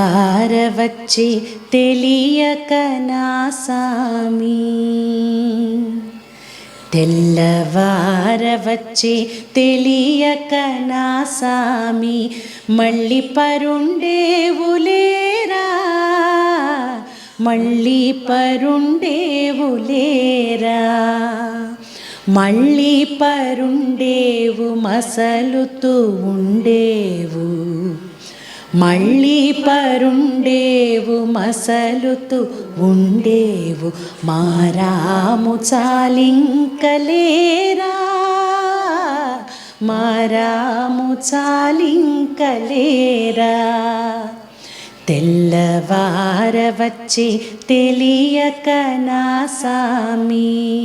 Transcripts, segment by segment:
తెల్లవారవచ్చి తెలియక నా సామి తెల్లవారవచ్చి తెలియక నా సామి మళ్ళీ పరుండేవులేరా మళ్ళీ పరుండేవులేరా మళ్ళీ పరుండేవు మసలుతూ ఉండేవు మళ్ళీ పరుండేవు మసలుతూ ఉండేవు. మారాము చాలింకలేరా? మారాము చాలింకలేరా? తెల్లవార వచ్చి తెలియక నా సామీ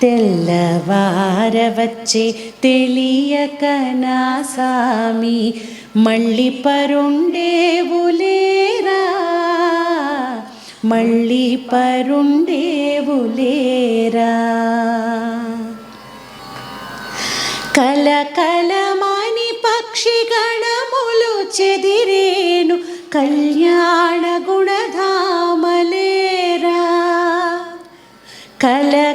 తెల్లవారవచ్చి తెలియక నా సామి మళ్ళీ పరుండేవులేరా? మళ్ళీ పరుండేవులేరా? కలకలమని పక్షి గణములు చెదిరేను కళ్యాణ గుణధామలేరా? కల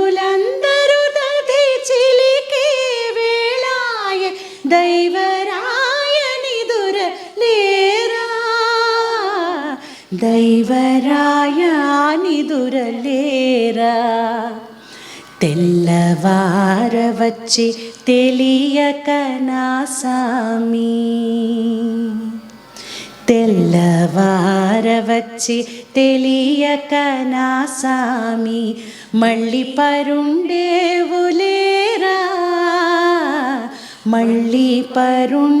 దైవరాయాని దురలేరా తెల్లవారవచ్చి తెలియక నా సామి తెల్లవారవచ్చి తెలియక నా సామి మళ్ళీ పరుండేవులేరా మళ్ళీ పరుండేవులేరా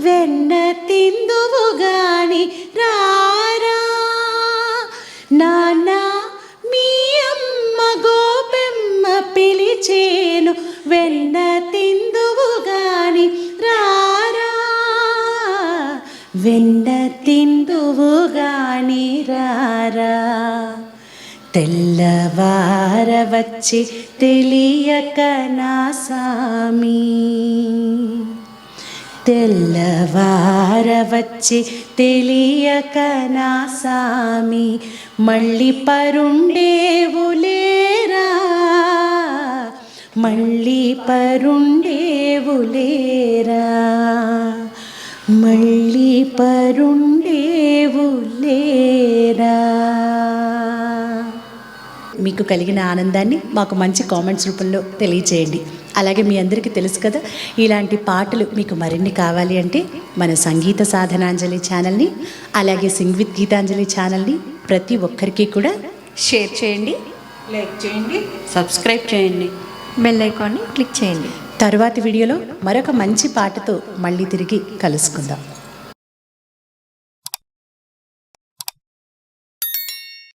వెన్న తిందువు గాని రారా? నానా మీ అమ్మ గోపెమ్మ పిలిచేను. వెన్న తిందువు గాని రారా? వెన్న తిందువు గాని రారా? తెల్లవార వచ్చి తెలియక నా సామీ. తెల్లవారవచ్చి తెలియక నా సామి మళ్ళీ పరుండేవులేరా? మళ్ళీ పరుండేవులేరా? మళ్ళీ పరుండేవులేరా? మీకు కలిగిన ఆనందాన్ని మాకు మంచి కామెంట్స్ రూపంలో తెలియచేయండి. అలాగే మీ అందరికీ తెలుసు కదా ఇలాంటి పాటలు మీకు మరిన్ని కావాలి అంటే మన సంగీత సాధనాంజలి ఛానల్ని అలాగే సింగ్ విత్ గీతాంజలి ఛానల్ని ప్రతి ఒక్కరికి కూడా షేర్ చేయండి లైక్ చేయండి సబ్స్క్రైబ్ చేయండి. బెల్ ఐకాన్ని క్లిక్ చేయండి. తరువాతి వీడియోలో మరొక మంచి పాటతో మళ్ళీ తిరిగి కలుసుకుందాం.